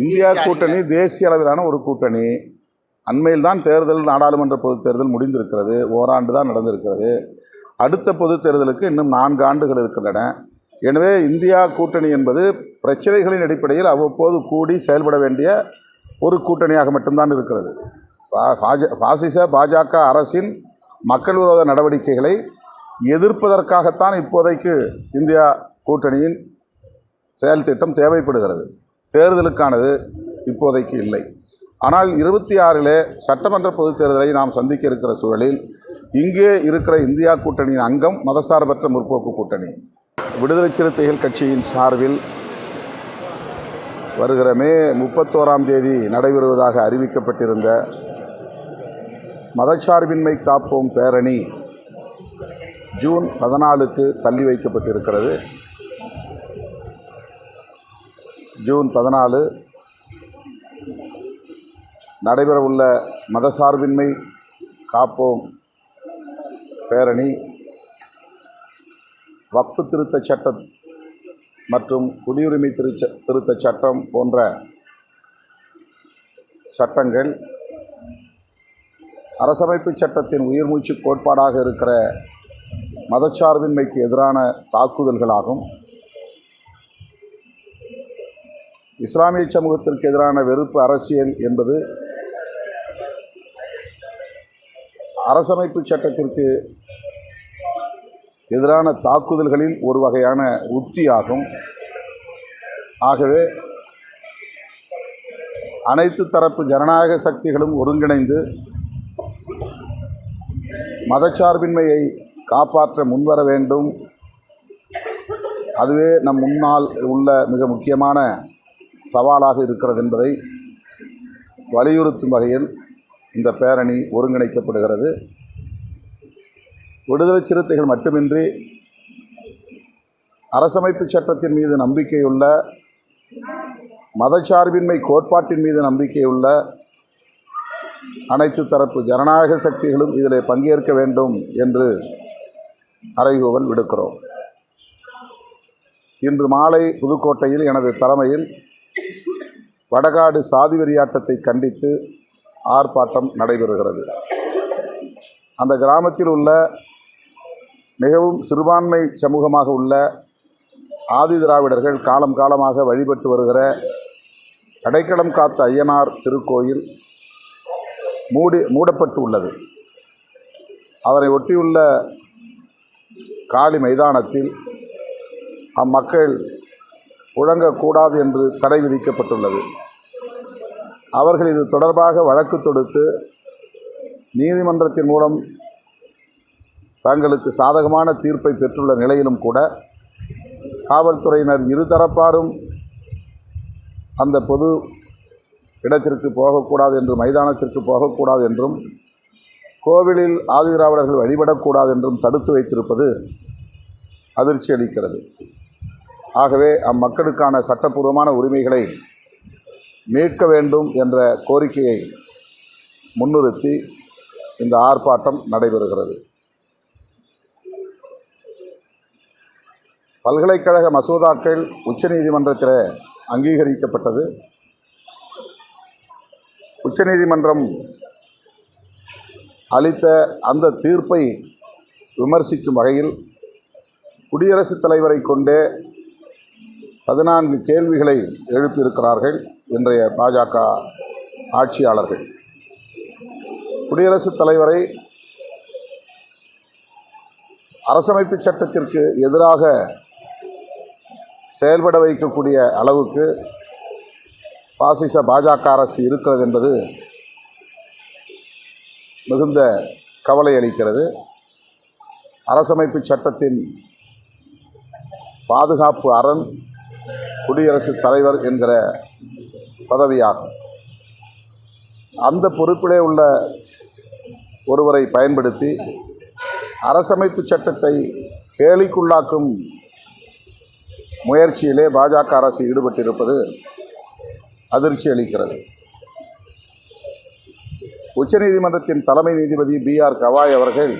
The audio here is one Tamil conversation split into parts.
இந்தியா கூட்டணி தேசிய அளவிலான ஒரு கூட்டணி. அண்மையில் தான் தேர்தல் நாடாளுமன்ற பொதுத் தேர்தல் முடிந்திருக்கிறது. ஓராண்டு தான் நடந்திருக்கிறது. அடுத்த பொதுத் தேர்தலுக்கு இன்னும் நான்கு ஆண்டுகள் இருக்கின்றன. எனவே இந்தியா கூட்டணி என்பது பிரச்சனைகளின் அடிப்படையில் அவ்வப்போது கூடி செயல்பட வேண்டிய ஒரு கூட்டணியாக மட்டும்தான் இருக்கிறது. பாசிச பாஜக அரசின் மக்கள் விரோத நடவடிக்கைகளை எதிர்ப்பதற்காகத்தான் இப்போதைக்கு இந்தியா கூட்டணியின் செயல் திட்டம் தேவைப்படுகிறது. தேர்தலுக்கானது இப்போதைக்கு இல்லை. ஆனால் இருபத்தி ஆறிலே சட்டமன்ற பொதுத் தேர்தலை நாம் சந்திக்க இருக்கிற சூழலில் இங்கே இருக்கிற இந்தியா கூட்டணியின் அங்கம் மதசார்பற்ற முற்போக்கு கூட்டணி. விடுதலை சிறுத்தைகள் கட்சியின் சார்பில் வருகிற மே முப்பத்தோராம் தேதி நடைபெறுவதாக அறிவிக்கப்பட்டிருந்த மதச்சார்பின்மை காப்போம் பேரணி ஜூன் பதினாலுக்கு தள்ளி வைக்கப்பட்டிருக்கிறது. ஜூன் பதினாலு நடைபெறவுள்ள மதசார்பின்மை காப்போம் பேரணி வக்ஃபு திருத்தச் சட்டம் மற்றும் குடியுரிமை திருச்ச திருத்தச் சட்டம் போன்ற சட்டங்கள் அரசமைப்பு சட்டத்தின் உயிர்மூச்சு கோட்பாடாக இருக்கிற மதச்சார்பின்மைக்கு எதிரான தாக்குதல்களாகும். இஸ்லாமிய சமூகத்திற்கு எதிரான வெறுப்பு அரசியல் என்பது அரசமைப்பு சட்டத்திற்கு எதிரான தாக்குதல்களில் ஒரு வகையான உத்தியாகும். ஆகவே அனைத்து தரப்பு ஜனநாயக சக்திகளும் ஒருங்கிணைந்து மதச்சார்பின்மையை காப்பாற்ற முன்வர வேண்டும். அதுவே நம் முன்னால் உள்ள மிக முக்கியமான சவாலாக இருக்கிறது என்பதை வலியுறுத்தும் வகையில் இந்த பேரணி ஒருங்கிணைக்கப்படுகிறது. விடுதலை சிறுத்தைகள் மட்டுமின்றி அரசமைப்பு சட்டத்தின் மீது நம்பிக்கையுள்ள மதச்சார்பின்மை கோட்பாட்டின் மீது நம்பிக்கையுள்ள அனைத்து தரப்பு ஜனநாயக சக்திகளும் இதில் பங்கேற்க வேண்டும் என்று அறைகூவல் விடுக்கிறோம். இன்று மாலை புதுக்கோட்டையில் எனது தலைமையில் வடகாடு சாதி வெறியாட்டத்தை கண்டித்து ஆர்ப்பாட்டம் நடைபெறுகிறது. அந்த கிராமத்தில் உள்ள மிகவும் சிறுபான்மை சமூகமாக உள்ள ஆதி திராவிடர்கள் காலம் காலமாக வழிபட்டு வருகிற கடைக்கடம் காத்த ஐயனார் திருக்கோயில் மூடி மூடப்பட்டு உள்ளது. அதனை ஒட்டியுள்ள காலி மைதானத்தில் அம்மக்கள் புழங்கக்கூடாது என்று தடை விதிக்கப்பட்டுள்ளது. அவர்கள் இது தொடர்பாக வழக்கு தொடுத்து நீதிமன்றத்தின் மூலம் தங்களுக்கு சாதகமான தீர்ப்பை பெற்றுள்ள நிலையிலும் கூட காவல்துறையினர் இருதரப்பாரும் அந்த பொது இடத்திற்கு போகக்கூடாது என்றும் மைதானத்திற்கு போகக்கூடாது என்றும் கோவிலில் ஆதிதிராவிடர்கள் வழிபடக்கூடாது என்றும் தடுத்து வைத்திருப்பது அதிர்ச்சி அளிக்கிறது ஆகவே அம்மக்களுக்கான சட்டப்பூர்வமான உரிமைகளை மீட்க வேண்டும் என்ற கோரிக்கையை முன்னிறுத்தி இந்த ஆர்ப்பாட்டம் நடைபெறுகிறது. பல்கலைக்கழக மசோதாக்கள் உச்சநீதிமன்றத்தில் அங்கீகரிக்கப்பட்டது. உச்சநீதிமன்றம் அளித்த அந்த தீர்ப்பை விமர்சிக்கும் வகையில் குடியரசுத் தலைவரை கொண்டே பதினான்கு கேள்விகளை எழுப்பியிருக்கிறார்கள். இன்றைய பாஜக ஆட்சியாளர்கள். குடியரசுத் தலைவரை அரசமைப்பு சட்டத்திற்கு எதிராக செயல்பட வைக்கக்கூடிய அளவுக்கு பாசிச பாஜக அரசு இருக்கிறது என்பது மிகுந்த கவலை அளிக்கிறது. அரசமைப்பு சட்டத்தின் பாதுகாப்பு அரண் குடியரசுத் தலைவர் என்கிற பதவியாகும். அந்த பொறுப்பிலே உள்ள ஒருவரை பயன்படுத்தி அரசமைப்பு சட்டத்தை கேலிக்குள்ளாக்கும் முயற்சியிலே பாஜக அரசு ஈடுபட்டிருப்பது அதிர்ச்சி அளிக்கிறது. உச்சநீதிமன்றத்தின் தலைமை நீதிபதி பி ஆர் கவாய் அவர்கள்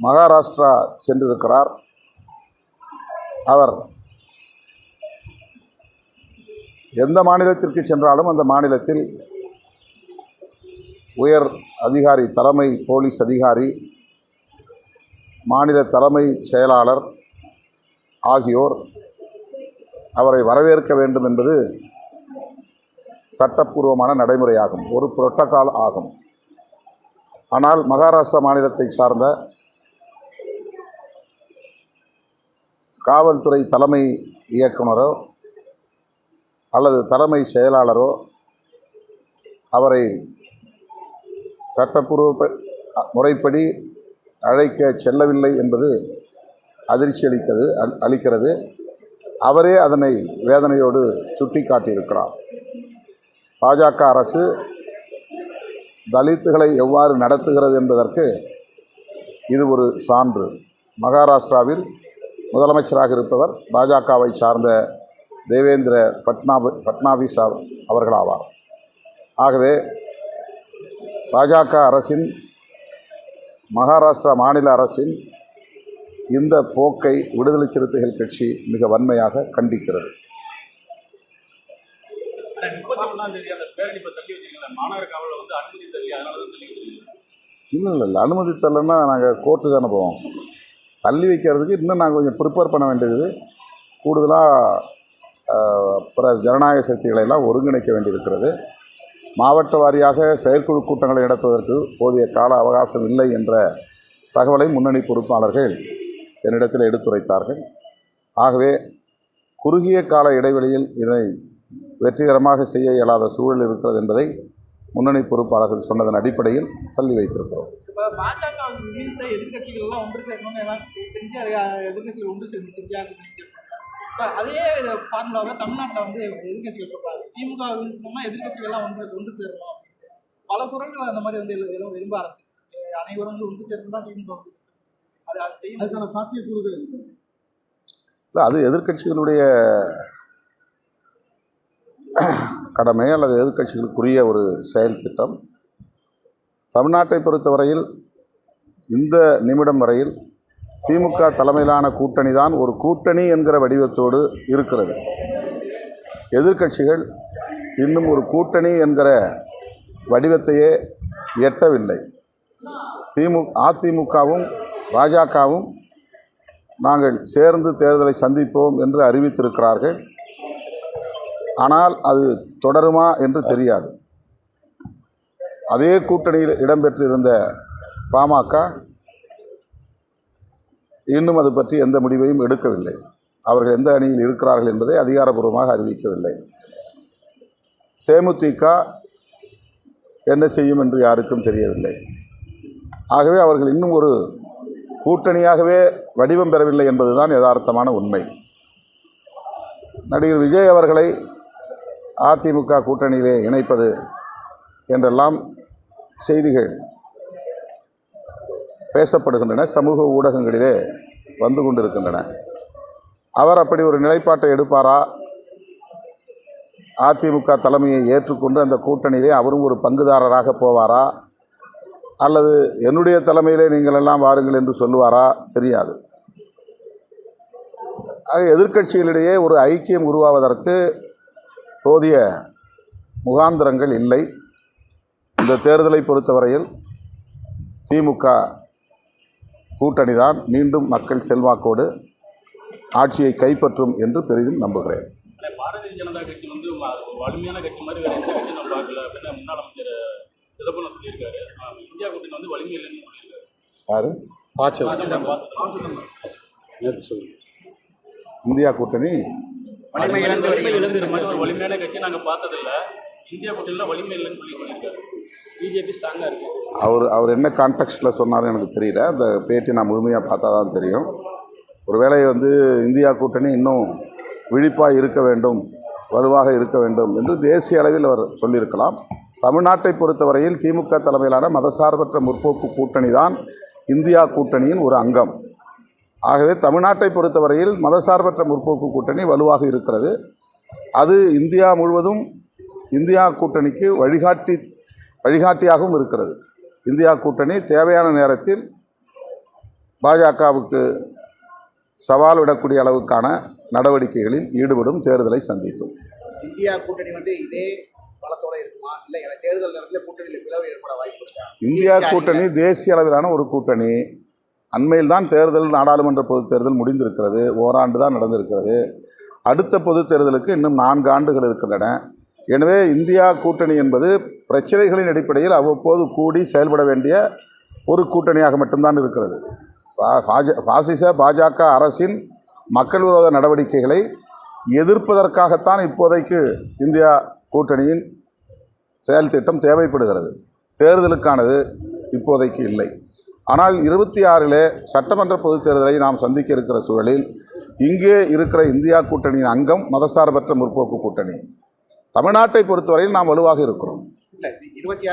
மகாராஷ்டிரா சென்றிருக்கிறார். அவர் எந்த மாநிலத்திற்கு சென்றாலும் அந்த மாநிலத்தில் உயர் அதிகாரி தலைமை போலீஸ் அதிகாரி மாநில தலைமை செயலாளர் ஆகியோர் அவரை வரவேற்க வேண்டும் என்பது சட்டப்பூர்வமான நடைமுறையாகும். ஒரு புரோட்டோக்கால் ஆகும். ஆனால் மகாராஷ்டிரா மாநிலத்தை சார்ந்த காவல்துறை தலைமை இயக்குனரோ அல்லது தலைமை செயலாளரோ அவரை சட்டப்பூர்வ முறைப்படி அழைக்க செல்லவில்லை என்பது அதிர்ச்சி அளிக்கிறது அல்- அளிக்கிறது. அவரே அதனை வேதனையோடு சுட்டி காட்டியிருக்கிறார் பாஜக அரசு தலித்துகளை எவ்வாறு நடத்துகிறது என்பதற்கு இது ஒரு சான்று. மகாராஷ்டிராவில் முதலமைச்சராக இருப்பவர் பாஜகவை சார்ந்த தேவேந்திர பட்னாபி பட்னாவிஸ் அவர்களாவார். ஆகவே பாஜக அரசின் மகாராஷ்டிரா மாநில அரசின் இந்த போக்கை விடுதலை சிறுத்தைகள் கட்சி மிக வன்மையாக கண்டிக்கிறது. இல்லை இல்லை இல்லை அனுமதி தரலைன்னா நாங்கள் கோர்ட்டு தானே போவோம். தள்ளி வைக்கிறதுக்கு இன்னும் நாங்கள் கொஞ்சம் ப்ரிப்பேர் பண்ண வேண்டியது. கூடுதலாக பிற ஜனநாயக சக்திகளை எல்லாம் ஒருங்கிணைக்க வேண்டியிருக்கிறது. மாவட்ட வாரியாக செயற்குழு கூட்டங்களை நடத்துவதற்கு போதிய கால அவகாசம் இல்லை என்ற தகவலை முன்னணி பொறுப்பாளர்கள் என்னிடத்தில் எடுத்துரைத்தார்கள். ஆகவே குறுகிய கால இடைவெளியில் இதனை வெற்றிகரமாக செய்ய இயலாத சூழல் இருக்கிறது என்பதை முன்னணி பொறுப்பாளர்கள் சொன்னதன் அடிப்படையில் தள்ளி வைத்திருக்கிறோம். பாஜக எதிர்கட்சிகள் எல்லாம் ஒன்று ஒன்று சேர்ந்து அதே ஃபார்முலாவை தமிழ்நாட்டில் வந்து எதிர்க்கட்சிகள் சொல்கிறாங்க திமுக வீழ்த்தணும்னா எதிர்க்கட்சிகள் எல்லாம் ஒன்று ஒன்று சேரணும் பல குரல்கள் அந்த மாதிரி வந்து எல்லாம் விரும்ப ஆரம்பிச்சு அனைவரும் வந்து ஒன்று சேர்ந்து தான் திமுக அது அது செய்யும். அதுக்கான சாத்தியக்கூறுகள் இருக்கு. இல்லை அது எதிர்க்கட்சிகளுடைய கடமை அல்லது எதிர்க்கட்சிகளுக்குரிய ஒரு செயல் திட்டம். தமிழ்நாட்டை பொறுத்தவரையில் இந்த நிமிடம் வரையில் திமுக தலைமையிலான கூட்டணி தான் ஒரு கூட்டணி என்கிற வடிவத்தோடு இருக்கிறது. எதிர்க்கட்சிகள் இன்னும் ஒரு கூட்டணி என்கிற வடிவத்தையே எட்டவில்லை. திமு அதிமுகவும் பாஜகவும் நாங்கள் சேர்ந்து தேர்தலை சந்திப்போம் என்று அறிவித்திருக்கிறார்கள். ஆனால் அது தொடருமா என்று தெரியாது. அதே கூட்டணியில் இடம்பெற்றிருந்த பாமக இன்னும் அது பற்றி எந்த முடிவையும் எடுக்கவில்லை. அவர்கள் எந்த அணியில் இருக்கிறார்கள் என்பதை அதிகாரப்பூர்வமாக அறிவிக்கவில்லை. தேமுதிக என்ன செய்யும் என்று யாருக்கும் தெரியவில்லை. ஆகவே அவர்கள் இன்னும் ஒரு கூட்டணியாகவே வடிவம் பெறவில்லை என்பதுதான் யதார்த்தமான உண்மை. நடிகர் விஜய் அவர்களை அதிமுக கூட்டணியிலே இணைப்பது என்றெல்லாம் செய்திகள் பேசப்படுகின்றன சமூக ஊடகங்களிலே வந்து கொண்டிருக்கின்றன. அவர் அப்படி ஒரு நிலைப்பாட்டை எடுப்பாரா? அதிமுக தலைமையை ஏற்றுக்கொண்டு அந்த கூட்டணியிலே அவரும் ஒரு பங்குதாரராக போவாரா? அல்லது என்னுடைய தலைமையிலே நீங்கள் எல்லாம் வாருங்கள் என்று சொல்லுவாரா? தெரியாது. ஆக எதிர்க்கட்சிகளிடையே ஒரு ஐக்கியம் உருவாவதற்கு போதிய முகாந்திரங்கள் இல்லை. இந்த தேர்தலை பொறுத்தவரையில் திமுக கூட்டணி தான் மீண்டும் மக்கள் செல்வாக்கோடு ஆட்சியை கைப்பற்றும் என்று பெரிதும் நம்புகிறேன். ஆனா பாரதிய ஜனதா கட்சி வந்து ம- ஒரு வலிமையான கட்சி மாதிரி வேற எந்த கட்சியும் நம்ம பார்க்கல அப்படின்னு முன்னாள் அமைச்சர் சிதம்பரம் சொல்லியிருக்காரு. ஆனா, இந்தியா கூட்டணி வந்து வலிமை இல்லைன்னு சொல்லியிருக்காரு. யாரு? பாசிடம். இந்தியா கூட்டணி? வலிமை இழந்து வலிமை இழந்து இந்த மாதிரி ஒரு வலிமையான கட்சி நாங்க பார்த்ததில்ல. இந்தியா கூட்டணியில வலிமை இல்லைன்னு சொல்லி சொல்லியிருக்காரு. பிஜேபி ஸ்ட்ராங்கா இருக்கு. அவர் அவர் என்ன கான்டெக்ஸ்டில் சொன்னார்னு எனக்கு தெரியல. அந்த பேட்டி நான் முழுமையாக பார்த்தா தான் தெரியும். ஒருவேளை வந்து இந்தியா கூட்டணி இன்னும் விழிப்பாக இருக்க வேண்டும் வலுவாக இருக்க வேண்டும் என்று தேசிய அளவில் அவர் சொல்லியிருக்கலாம். தமிழ்நாட்டை பொறுத்தவரையில் திமுக தலைமையிலான மதசார்பற்ற முற்போக்கு கூட்டணி தான் இந்தியா கூட்டணியின் ஒரு அங்கம். ஆகவே தமிழ்நாட்டை பொறுத்தவரையில் மதசார்பற்ற முற்போக்கு கூட்டணி வலுவாக இருக்கிறது. அது இந்தியா முழுவதும் இந்தியா கூட்டணிக்கு வழிகாட்டி வழிகாட்டியாகவும் இருக்கிறது. இந்தியா கூட்டணி தேவையான நேரத்தில் பாஜகவுக்கு சவால் விடக்கூடிய அளவுக்கான நடவடிக்கைகளில் ஈடுபடும் தேர்தலை சந்திக்கும். இந்தியா கூட்டணி வந்து இதே பலத்தோட இருக்குமா? இல்ல எனக்கு தேர்தல் நேரத்தில் கூட்டணியில் பிளவு ஏற்பட வாய்ப்பு இருக்கா? இந்தியா கூட்டணி தேசிய அளவிலான ஒரு கூட்டணி. அண்மையில் தான் தேர்தல் நாடாளுமன்ற பொதுத் தேர்தல் முடிந்திருக்கிறது. ஓராண்டு தான் நடந்திருக்கிறது. அடுத்த பொதுத் தேர்தலுக்கு இன்னும் நான்கு ஆண்டுகள் இருக்கின்றன. எனவே இந்தியா கூட்டணி என்பது பிரச்சனைகளின் அடிப்படையில் அவ்வப்போது கூடி செயல்பட வேண்டிய ஒரு கூட்டணியாக மட்டும்தான் இருக்கிறது. பா- பாசிச பாஜக அரசின் மக்கள் விரோத நடவடிக்கைகளை எதிர்ப்பதற்காகத்தான் இப்போதைக்கு இந்தியா கூட்டணியின் செயல் திட்டம் தேவைப்படுகிறது. தேர்தலுக்கானது இப்போதைக்கு இல்லை. ஆனால் இருபத்தி ஆறிலே சட்டமன்ற பொதுத் தேர்தலை நாம் சந்திக்க இருக்கிற சூழலில் இங்கே இருக்கிற இந்தியா கூட்டணியின் அங்கம் மதசார்பற்ற முற்போக்கு கூட்டணி. தமிழ்நாட்டை பொறுத்தவரையில் நாம் வலுவாக இருக்கிறோம். இருபத்தி